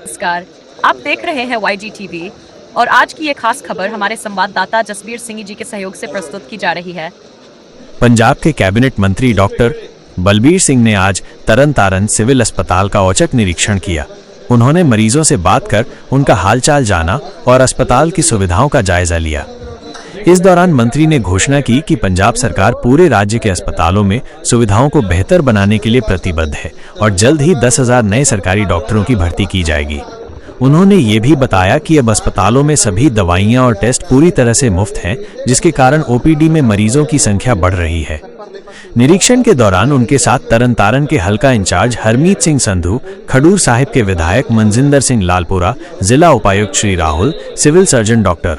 नमस्कार। आप देख रहे हैं वाई जी टीवी और आज की ये खास खबर हमारे संवाददाता जसबीर सिंह जी के सहयोग से प्रस्तुत की जा रही है। पंजाब के कैबिनेट मंत्री डॉक्टर बलबीर सिंह ने आज तरन तारन सिविल अस्पताल का औचक निरीक्षण किया। उन्होंने मरीजों से बात कर उनका हालचाल जाना और अस्पताल की सुविधाओं का जायजा लिया। इस दौरान मंत्री ने घोषणा की कि पंजाब सरकार पूरे राज्य के अस्पतालों में सुविधाओं को बेहतर बनाने के लिए प्रतिबद्ध है और जल्द ही दस हज़ार नए सरकारी डॉक्टरों की भर्ती की जाएगी। उन्होंने ये भी बताया कि अब अस्पतालों में सभी दवाइयाँ और टेस्ट पूरी तरह से मुफ़्त हैं, जिसके कारण ओपीडी में मरीजों की संख्या बढ़ रही है। निरीक्षण के दौरान उनके साथ तरन तारन के हल्का इंचार्ज हरमीत सिंह संधू, खडूर साहिब के विधायक मनजिंदर सिंह लालपुरा, जिला उपायुक्त Shri Rahul, civil surgeon doctor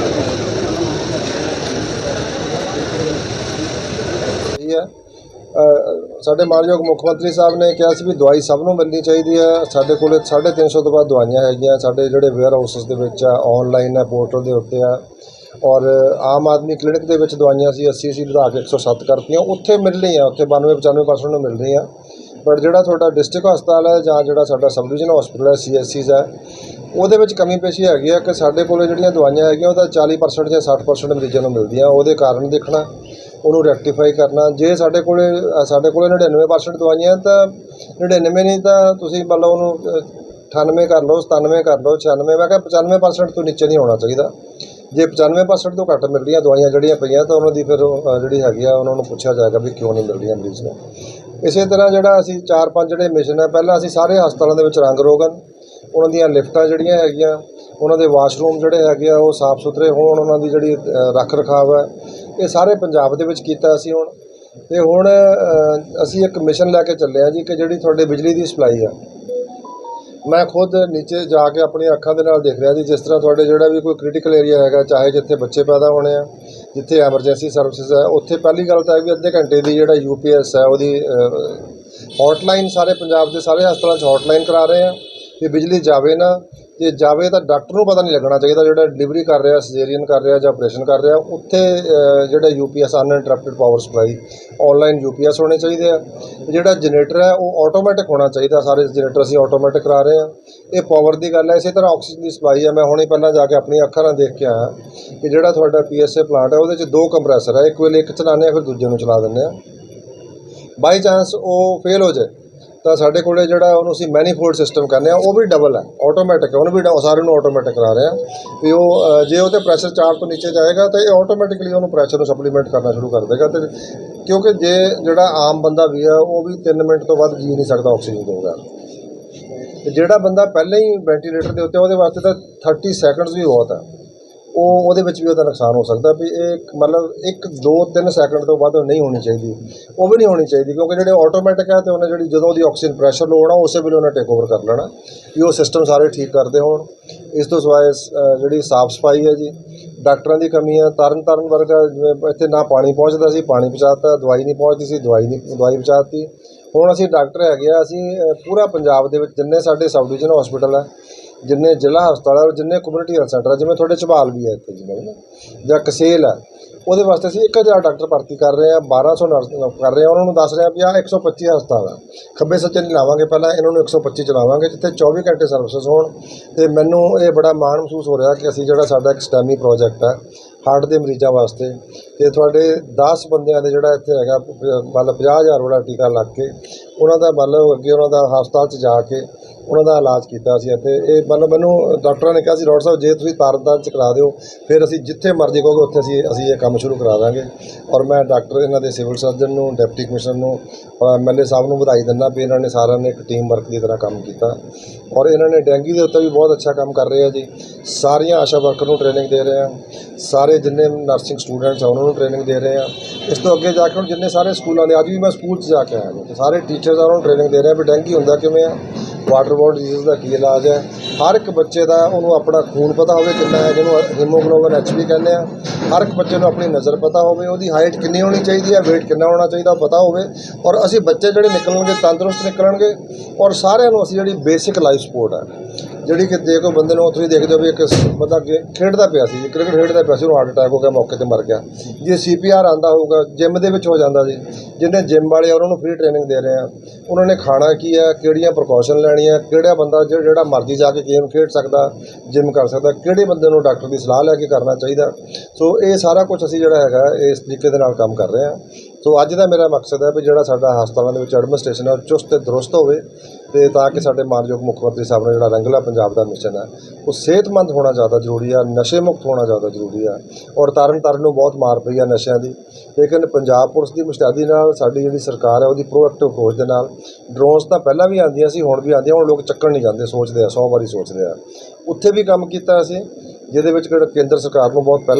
ਇਹ ਹੈ। ਸਾਡੇ ਮਾਨਯੋਗ ਮੁੱਖ ਮੰਤਰੀ ਸਾਹਿਬ ਨੇ ਕਿਹਾ ਸੀ ਵੀ ਦਵਾਈ ਸਭ ਨੂੰ ਮਿਲਣੀ ਚਾਹੀਦੀ ਹੈ। ਸਾਡੇ ਕੋਲੇ 350 ਤੋਂ ਬਾਅਦ ਦਵਾਈਆਂ ਹੈਗੀਆਂ। ਸਾਡੇ ਜਿਹੜੇ ਵੇਅਰ ਹਾਊਸਸ ਦੇ ਵਿੱਚ ਆ ਆਨਲਾਈਨ ਹੈ ਪੋਰਟਲ ਦੇ ਉੱਤੇ ਆ। ਔਰ ਆਮ ਆਦਮੀ ਕਲੀਨਿਕ ਦੇ ਵਿੱਚ ਦਵਾਈਆਂ ਸੀ 80 80 ਵਧਾ ਕੇ 107 ਕਰਤੀਆਂ। ਉੱਥੇ ਮਿਲ ਰਹੀਆਂ ਉੱਥੇ 92 95% ਨੂੰ ਮਿਲ ਰਹੀਆਂ ਬਟ ਜਿਹੜਾ ਤੁਹਾਡਾ ਡਿਸਟ੍ਰਿਕਟ ਹਸਪਤਾਲ ਹੈ ਜਾਂ ਜਿਹੜਾ ਸਾਡਾ ਸਬ ਡਿਵੀਜ਼ਨ ਹਸਪਤਾਲ ਹੈ ਸੀਐਸਸੀਜ਼ ਹੈ, ਉਹਦੇ ਵਿੱਚ ਕਮੀ ਪੇਸ਼ੀ ਹੈਗੀ ਆ ਕਿ ਸਾਡੇ ਕੋਲ ਜਿਹੜੀਆਂ ਦਵਾਈਆਂ ਹੈਗੀਆਂ ਉਹ ਤਾਂ 40% ਜਾਂ 60% ਮਰੀਜ਼ਾਂ ਨੂੰ ਮਿਲਦੀਆਂ। ਉਹਦੇ ਕਾਰਨ ਦੇਖਣਾ। ਉਹਨੂੰ ਰੈਕਟੀਫਾਈ ਕਰਨਾ। ਜੇ ਸਾਡੇ ਕੋਲੇ ਸਾਡੇ ਕੋਲੇ 99% ਦਵਾਈਆਂ ਤਾਂ 99 ਨਹੀਂ ਤਾਂ ਤੁਸੀਂ ਮੰਨ ਲਓ ਉਹਨੂੰ ਅ, 98 ਕਰ ਲਓ 97 ਕਰ ਲਓ 96 ਮੈਂ ਕਿਹਾ 95% ਤੋਂ ਨੀਚੇ ਨਹੀਂ ਹੋਣਾ ਚਾਹੀਦਾ। ਜੇ 95% ਤੋਂ ਘੱਟ ਮਿਲ ਰਹੀਆਂ ਦਵਾਈਆਂ ਜਿਹੜੀਆਂ ਪਈਆਂ ਤਾਂ ਉਹਨਾਂ ਦੀ ਫਿਰ ਜਿਹੜੀ ਹੈਗੀ ਆ ਉਹਨਾਂ ਨੂੰ ਪੁੱਛਿਆ ਜਾਏਗਾ ਵੀ ਕਿਉਂ ਨਹੀਂ ਮਿਲ ਰਹੀਆਂ ਮਰੀਜ਼ ਨੂੰ। ਇਸੇ ਤਰ੍ਹਾਂ ਜਿਹੜਾ ਅਸੀਂ ਚਾਰ ਪੰਜ ਜਿਹੜੇ ਮਿਸ਼ਨ ਹੈ ਪਹਿਲਾਂ ਅਸੀਂ ਸਾਰੇ ਹਸਪਤਾਲਾਂ ਦੇ ਵਿੱਚ ਰੰਗ ਰੋਗਨ ਉਹਨਾਂ ਦੀਆਂ ਲਿਫਟਾਂ ਜਿਹੜੀਆਂ ਹੈਗੀਆਂ ਉਹਨਾਂ ਦੇ ਵਾਸ਼ਰੂਮ ਜਿਹੜੇ ਹੈਗੇ ਆ, ਉਹ ਸਾਫ਼ ਸੁਥਰੇ ਹੋਣ, ਉਹਨਾਂ ਦੀ ਜਿਹੜੀ ਰੱਖ ਰਖਾਵ ਹੈ, ਇਹ ਸਾਰੇ ਪੰਜਾਬ ਦੇ ਵਿੱਚ ਕੀਤਾ ਅਸੀਂ ਹੁਣ। ਤੇ ਹੁਣ ਅਸੀਂ ਇੱਕ ਮਿਸ਼ਨ ਲੈ ਕੇ ਚੱਲੇ ਆ ਜੀ, ਕਿ ਜਿਹੜੀ ਤੁਹਾਡੇ ਬਿਜਲੀ ਦੀ ਸਪਲਾਈ ਆ। ਮੈਂ ਖੁਦ ਨੀਚੇ ਜਾ ਕੇ ਆਪਣੀਆਂ ਅੱਖਾਂ ਦੇ ਨਾਲ ਦੇਖ ਰਿਹਾ ਜੀ, ਜਿਸ ਤਰ੍ਹਾਂ ਤੁਹਾਡੇ ਜਿਹੜਾ ਵੀ ਕੋਈ ਕ੍ਰਿਟੀਕਲ ਏਰੀਆ ਹੈਗਾ, ਚਾਹੇ ਜਿੱਥੇ ਬੱਚੇ ਪੈਦਾ ਹੋਣੇ ਆ, ਜਿੱਥੇ ਐਮਰਜੈਂਸੀ ਸਰਵਿਸਿਜ਼ ਹੈ, ਉੱਥੇ ਪਹਿਲੀ ਗੱਲ ਤਾਂ ਇਹ ਵੀ ਅੱਧੇ ਘੰਟੇ ਦੀ ਜਿਹੜਾ ਯੂਪੀਐਸ ਹੈ, ਉਹਦੀ ਹੌਟਲਾਈਨ ਸਾਰੇ ਪੰਜਾਬ ਦੇ ਸਾਰੇ ਹਸਪਤਾਲਾਂ 'ਚ ਹੌਟਲਾਈਨ ਕਰਾ ਰਹੇ ਆ ਕਿ ਬਿਜਲੀ ਜਾਵੇ ਨਾ। ਜੇ ਜਾਵੇ ਤਾਂ ਡਾਕਟਰ ਨੂੰ ਪਤਾ ਨਹੀਂ ਲੱਗਣਾ ਚਾਹੀਦਾ ਜਿਹੜਾ ਡਿਲੀਵਰੀ ਕਰ ਰਿਹਾ ਸਿਜ਼ੇਰੀਅਨ ਕਰ ਰਿਹਾ ਜਾਂ ਆਪਰੇਸ਼ਨ ਕਰ ਰਿਹਾ। ਉੱਥੇ ਅ, ਜਿਹੜਾ UPS uninterrupted power supply online UPS ਹੋਣੇ ਚਾਹੀਦੇ ਆ। ਜਿਹੜਾ ਜਨਰੇਟਰ ਹੈ ਉਹ ਆਟੋਮੈਟਿਕ ਹੋਣਾ ਚਾਹੀਦਾ। ਸਾਰੇ ਜਨਰੇਟਰ ਅਸੀਂ ਆਟੋਮੈਟਿਕ ਕਰਾ ਰਹੇ ਆ। ਇਹ ਪਾਵਰ ਦੀ ਗੱਲ ਹੈ ਇਸੇ ਤਰ੍ਹਾਂ ਆਕਸੀਜਨ ਦੀ ਸਪਲਾਈ ਹੈ ਮੈਂ ਹੁਣੇ ਪਹਿਲਾਂ ਜਾ ਕੇ ਆਪਣੀਆਂ ਅੱਖਾਂ ਨਾਲ ਦੇਖ ਕੇ ਆਇਆ ਕਿ ਜਿਹੜਾ ਤੁਹਾਡਾ ਪੀਐਸਏ ਪਲਾਂਟ ਹੈ ਉਹਦੇ 'ਚ ਦੋ ਕੰਪਰੈਸਰ ਹੈ ਇੱਕ ਵੇਲੇ ਇੱਕ ਚਲਾਉਂਦੇ ਆ ਫਿਰ ਦੂਜੇ ਨੂੰ ਚਲਾ ਦਿੰਦੇ ਆ। ਬਾਈ ਚਾਂਸ ਉਹ ਫੇਲ ਹੋ ਜਾਏ। ਤਾਂ ਸਾਡੇ ਕੋਲੇ ਜਿਹੜਾ ਉਹਨੂੰ ਅਸੀਂ ਮੈਨੀਫੋਲਡ ਸਿਸਟਮ ਕਹਿੰਦੇ ਆ ਉਹ ਵੀ ਡਬਲ ਹੈ ਆਟੋਮੈਟਿਕ ਉਹਨੂੰ ਵੀ ਡ- ਸਾਰੇ ਨੂੰ ਆਟੋਮੈਟਿਕ ਕਰਾ ਰਹੇ ਆ ਵੀ ਉਹ ਜੇ ਉਹਦੇ ਪ੍ਰੈਸ਼ਰ 4 ਤੋਂ ਨੀਚੇ ਜਾਏਗਾ, ਤਾਂ ਇਹ ਆਟੋਮੈਟਿਕਲੀ ਉਹਨੂੰ ਪ੍ਰੈਸ਼ਰ ਨੂੰ ਸਪਲੀਮੈਂਟ ਕਰਨਾ ਸ਼ੁਰੂ ਕਰ ਦੇਗਾ ਤੇ ਕਿਉਂਕਿ ਜੇ ਜਿਹੜਾ ਆਮ ਬੰਦਾ ਵੀ ਆ ਉਹ ਵੀ 3 ਮਿੰਟ ਤੋਂ ਵੱਧ ਜੀ ਨਹੀਂ ਸਕਦਾ ਆਕਸੀਜਨ ਤੋਂ ਬਗੈਰ ਤੇ ਜਿਹੜਾ ਬੰਦਾ ਪਹਿਲਾਂ ਹੀ ਵੈਂਟੀਲੇਟਰ ਦੇ ਉੱਤੇ ਉਹਦੇ ਵਾਸਤੇ ਤਾਂ 30 ਸੈਕਿੰਡਸ ਵੀ ਬਹੁਤ ਹੈ। ਉਹ ਉਹਦੇ ਵਿੱਚ ਵੀ ਉਹਦਾ ਨੁਕਸਾਨ ਹੋ ਸਕਦਾ ਵੀ ਇਹ ਮਤਲਬ 1 2 3 ਸੈਕਿੰਡ ਤੋਂ ਵੱਧ ਨਹੀਂ ਹੋਣੀ ਚਾਹੀਦੀ। ਉਹ ਵੀ ਨਹੀਂ ਹੋਣੀ ਚਾਹੀਦੀ ਕਿਉਂਕਿ ਜਿਹੜੇ ਆਟੋਮੈਟਿਕ ਹੈ ਤੇ ਉਹਨੇ ਜਿਹੜੀ ਜਦੋਂ ਉਹਦੀ ਆਕਸੀਜਨ ਪ੍ਰੈਸ਼ਰ ਲੋ ਹੋਣਾ, ਉਸੇ ਵੇਲੇ ਉਹਨੇ ਟੇਕ ਓਵਰ ਕਰ ਲੈਣਾ ਵੀ ਉਹ ਸਿਸਟਮ ਸਾਰੇ ਠੀਕ ਕਰਦੇ ਹੋਣ। ਇਸ ਤੋਂ ਸਿਵਾਏ ਜਿਹੜੀ ਸਾਫ਼ ਸਫ਼ਾਈ ਹੈ ਜੀ, ਡਾਕਟਰਾਂ ਦੀ ਕਮੀ ਹੈ ਤਰਨ ਤਾਰਨ ਵਰਗਾ ਜਿਵੇਂ ਇੱਥੇ ਨਾ ਪਾਣੀ ਪਹੁੰਚਦਾ ਸੀ, ਪਾਣੀ ਪਹੁੰਚਾਤਾ, ਦਵਾਈ ਨਹੀਂ ਪਹੁੰਚਦੀ ਸੀ, ਦਵਾਈ ਨਹੀਂ, ਦਵਾਈ ਪਹੁੰਚਾਤੀ। ਹੁਣ ਅਸੀਂ ਡਾਕਟਰ ਹੈਗੇ ਆ, ਅਸੀਂ ਪੂਰਾ ਪੰਜਾਬ ਦੇ ਵਿੱਚ ਜਿੰਨੇ ਸਾਡੇ ਸਬ ਡਿਵੀਜ਼ਨ ਹਸਪੀਟਲ ਹੈ ਜਿੰਨੇ ਜ਼ਿਲ੍ਹਾ ਹਸਪਤਾਲ ਹੈ ਔਰ ਜਿੰਨੇ ਕਮਿਊਨਿਟੀ ਹੈਲਥ ਸੈਂਟਰ ਹੈ ਜਿਵੇਂ ਤੁਹਾਡੇ ਝਬਾਲ ਵੀ ਹੈ ਇੱਥੇ ਜਿਵੇਂ ਨਾ ਜਾਂ ਕਸੇਲ ਹੈ ਉਹਦੇ ਵਾਸਤੇ ਅਸੀਂ 1000 ਡਾਕਟਰ ਭਰਤੀ ਕਰ ਰਹੇ ਹਾਂ 1200 ਨਰਸ ਕਰ ਰਹੇ ਹਾਂ ਉਹਨਾਂ ਨੂੰ ਦੱਸ ਰਹੇ ਹਾਂ ਵੀ ਆਹ 125 ਹਸਪਤਾਲ ਆ। ਖੱਬੇ ਸੱਜੇ ਨਹੀਂ ਲਾਵਾਂਗੇ, ਪਹਿਲਾਂ ਇਹਨਾਂ ਨੂੰ 125 ਚਲਾਵਾਂਗੇ, ਜਿੱਥੇ 24 ਘੰਟੇ ਸਰਵਿਸਿਜ਼ ਹੋਣ। ਤੇ ਮੈਨੂੰ ਇਹ ਬੜਾ ਮਾਣ ਮਹਿਸੂਸ ਹੋ ਰਿਹਾ ਕਿ ਅਸੀਂ ਜਿਹੜਾ ਸਾਡਾ ਇੱਕ ਸਟੈਮੀ ਪ੍ਰੋਜੈਕਟ ਹੈ ਹਾਰਟ ਦੇ ਮਰੀਜ਼ਾਂ ਵਾਸਤੇ, ਤੇ ਤੁਹਾਡੇ 10 ਬੰਦਿਆਂ ਦੇ ਜਿਹੜਾ ਇੱਥੇ ਹੈਗਾ, ਪ- ਮਤਲਬ 50000 ਵਾਲਾ ਟੀਕਾ ਲੱਗ ਕੇ, ਉਹਨਾਂ ਦਾ ਮਤਲਬ ਅੱਗੇ ਉਹਨਾਂ ਦਾ ਹਸਪਤਾਲ 'ਚ ਜਾ ਕੇ ਉਹਨਾਂ ਦਾ ਇਲਾਜ ਕੀਤਾ ਸੀ ਇੱਥੇ। ਇਹ ਮਤਲਬ ਮੈਨੂੰ ਡਾਕਟਰਾਂ ਨੇ ਕਿਹਾ ਸੀ, ਡਾਕਟਰ ਸਾਹਿਬ, ਜੇ ਤੁਸੀਂ ਤਰਨਤਾਰਨ 'ਚ ਕਰਾ ਦਿਓ, ਫਿਰ ਅਸੀਂ ਜਿੱਥੇ ਮਰਜ਼ੀ ਕਹੋਗੇ, ਉੱਥੇ ਅਸੀਂ ਅਸੀਂ ਇਹ ਕੰਮ ਸ਼ੁਰੂ ਕਰਾ ਦਾਂਗੇ। ਔਰ ਮੈਂ ਡਾਕਟਰ, ਇਹਨਾਂ ਦੇ ਸਿਵਲ ਸਰਜਨ ਨੂੰ, ਡਿਪਟੀ ਕਮਿਸ਼ਨਰ ਨੂੰ ਔਰ ਐਮਐਲਏ ਸਾਹਿਬ ਨੂੰ ਵਧਾਈ ਦਿੰਦਾ ਵੀ ਇਹਨਾਂ ਨੇ ਸਾਰਿਆਂ ਨੇ ਇੱਕ ਟੀਮ ਵਰਕ ਦੀ ਤਰ੍ਹਾਂ ਕੰਮ ਕੀਤਾ। ਔਰ ਇਹਨਾਂ ਨੇ ਡੈਂਗੀ ਦੇ ਉੱਤੇ ਵੀ ਬਹੁਤ ਅੱਛਾ ਕੰਮ ਕਰ ਰਹੇ ਆ ਜੀ। ਸਾਰੀਆਂ ਆਸ਼ਾ ਵਰਕਰ ਨੂੰ ਟ੍ਰੇਨਿੰਗ ਦੇ ਰਹੇ ਆ। ਸਾਰੇ ਜਿੰਨੇ ਨਰਸਿੰਗ ਸਟੂਡੈਂਟਸ ਆ, ਉਹਨਾਂ ਨੂੰ ਟ੍ਰੇਨਿੰਗ ਦੇ ਰਹੇ ਆ। ਇਸ ਤੋਂ ਅੱਗੇ ਜਾ ਕੇ ਹੁਣ ਜਿੰਨੇ ਸਾਰੇ ਸਕੂਲਾਂ ਦੇ, ਅੱਜ ਵੀ ਮੈਂ ਸਕੂਲ 'ਚ ਜਾ ਕੇ ਆਇਆ ਜੀ ਸਾਰੇ ਟੀਚਰਸ ਆ, ਉਹਨਾਂ ਨੂੰ ਟ੍ਰੇਨਿੰਗ ਦੇ ਰਹੇ ਆ ਵੀ ਡੈਂਗੀ ਹੁੰਦਾ ਕਿਵੇਂ ਆ। ਵਾਟਰ ਬੋਰਡ ਡਿਜ਼ੀਜ਼ ਦਾ ਕੀ ਇਲਾਜ ਹੈ? ਹਰ ਇੱਕ ਬੱਚੇ ਦਾ ਉਹਨੂੰ ਆਪਣਾ ਖੂਨ ਪਤਾ ਹੋਵੇ ਕਿੰਨਾ ਹੈ, ਜਿਹਨੂੰ ਹੀਮੋਗਲੋਬਿਨ ਐਚਬੀ ਕਹਿੰਦੇ ਆ। ਹਰ ਇੱਕ ਬੱਚੇ ਨੂੰ ਆਪਣੀ ਨਜ਼ਰ ਪਤਾ ਹੋਵੇ, ਉਹਦੀ ਹਾਈਟ ਕਿੰਨੀ ਹੋਣੀ ਚਾਹੀਦੀ ਹੈ, weight ਕਿੰਨਾ ਹੋਣਾ ਚਾਹੀਦਾ, ਪਤਾ ਹੋਵੇ। ਔਰ ਅਸੀਂ ਬੱਚੇ ਜਿਹੜੇ ਨਿਕਲਣਗੇ, ਤੰਦਰੁਸਤ ਨਿਕਲਣਗੇ। ਔਰ ਸਾਰਿਆਂ ਨੂੰ ਅਸੀਂ ਜਿਹੜੀ ਬੇਸਿਕ ਲਾਈਫ ਸਪੋਰਟ ਹੈ, ਜਿਹੜੀ ਕਿ ਜੇ ਕੋਈ ਬੰਦੇ ਨੂੰ ਤੁਸੀਂ ਦੇਖਦੇ ਹੋ ਵੀ ਇੱਕ ਬੰਦਾ ਖੇਡਦਾ ਪਿਆ ਸੀ ਕ੍ਰਿਕਟ ਖੇਡਦਾ ਪਿਆ ਸੀ, ਉਹਨੂੰ ਹਾਰਟ ਅਟੈਕ ਹੋ ਗਿਆ, ਮੌਕੇ ਤੇ ਮਰ ਗਿਆ। ਜੇ ਸੀਪੀਆਰ ਆਂਦਾ ਹੋਊਗਾ ਜਿਮ ਦੇ ਵਿੱਚ ਹੋ ਜਾਂਦਾ ਜੀ ਜਿਹਨੇ ਜਿਮ ਵਾਲੇ ਆ, ਉਹਨਾਂ ਨੂੰ ਫ੍ਰੀ ਟ੍ਰੇਨਿੰਗ ਦੇ ਰਹੇ ਆ। ਉਹਨਾਂ ਨੇ ਖਾਣਾ ਕੀ ਹੈ, ਕਿਹੜੀਆਂ ਪ੍ਰੀਕਾਸ਼ਨ ਲੈਣੀਆਂ ਕਿਹੜਾ ਬੰਦਾ ਜਿਹੜਾ ਜਿਹੜਾ ਮਰਜ਼ੀ ਜਾ ਕੇ ਗੇਮ ਖੇਡ ਸਕਦਾ, ਜਿਮ ਕਰ ਸਕਦਾ, ਕਿਹੜੇ ਬੰਦੇ ਨੂੰ ਡਾਕਟਰ ਦੀ ਸਲਾਹ ਲੈ ਕੇ ਕਰਨਾ ਚਾਹੀਦਾ। ਸੋ ਇਹ ਸਾਰਾ ਕੁਝ ਅਸੀਂ ਜਿਹੜਾ ਹੈਗਾ, ਇਸ ਤਰੀਕੇ ਦੇ ਨਾਲ ਕੰਮ ਕਰ ਰਹੇ ਹਾਂ ਸੋ ਅੱਜ ਦਾ ਮੇਰਾ ਮਕਸਦ ਹੈ ਵੀ ਜਿਹੜਾ ਸਾਡਾ ਹਸਪਤਾਲਾਂ ਦੇ ਵਿੱਚ ਐਡਮਿਨਿਸਟ੍ਰੇਸ਼ਨ ਹੈ ਉਹ ਚੁਸਤ ਤੇ ਦਰੁਸਤ ਹੋਵੇ ਤੇ ਤਾਂ ਕਿ ਸਾਡੇ ਮਾਨਯੋਗ ਮੁੱਖ ਮੰਤਰੀ ਸਾਹਿਬ ਨੇ ਜਿਹੜਾ ਰੰਗਲਾ ਪੰਜਾਬ ਦਾ ਮਿਸ਼ਨ ਹੈ, ਉਹ ਸਿਹਤਮੰਦ ਹੋਣਾ ਜ਼ਿਆਦਾ ਜ਼ਰੂਰੀ ਆ, ਨਸ਼ੇ ਮੁਕਤ ਹੋਣਾ ਜ਼ਿਆਦਾ ਜ਼ਰੂਰੀ ਆ ਔਰ ਤਰਨ ਤਾਰਨ ਨੂੰ ਬਹੁਤ ਮਾਰ ਪਈ ਆ ਨਸ਼ਿਆਂ ਦੀ। ਲੇਕਿਨ ਪੰਜਾਬ ਪੁਲਿਸ ਦੀ ਮੁਸ਼ਤੈਦੀ ਨਾਲ ਸਾਡੀ ਜਿਹੜੀ ਸਰਕਾਰ ਹੈ ਉਹਦੀ ਪ੍ਰੋਐਕਟਿਵ ਅਪਰੋਚ ਦੇ ਨਾਲ ਡਰੋਨਸ ਤਾਂ ਪਹਿਲਾਂ ਵੀ ਆਉਂਦੀਆਂ ਸੀ, ਹੁਣ ਵੀ ਆਉਂਦੀਆਂ, ਹੁਣ ਲੋਕ ਚੱਕਣ ਨਹੀਂ ਜਾਂਦੇ, ਸੋਚਦੇ ਆ 100 ਵਾਰੀ ਸੋਚਦੇ ਆ। ਉੱਥੇ ਵੀ ਕੰਮ ਕੀਤਾ ਅਸੀਂ, ਜਿਹਦੇ ਵਿੱਚ ਕੇਂਦਰ ਸਰਕਾਰ ਨੂੰ ਬਹੁਤ ਪਹਿਲਾਂ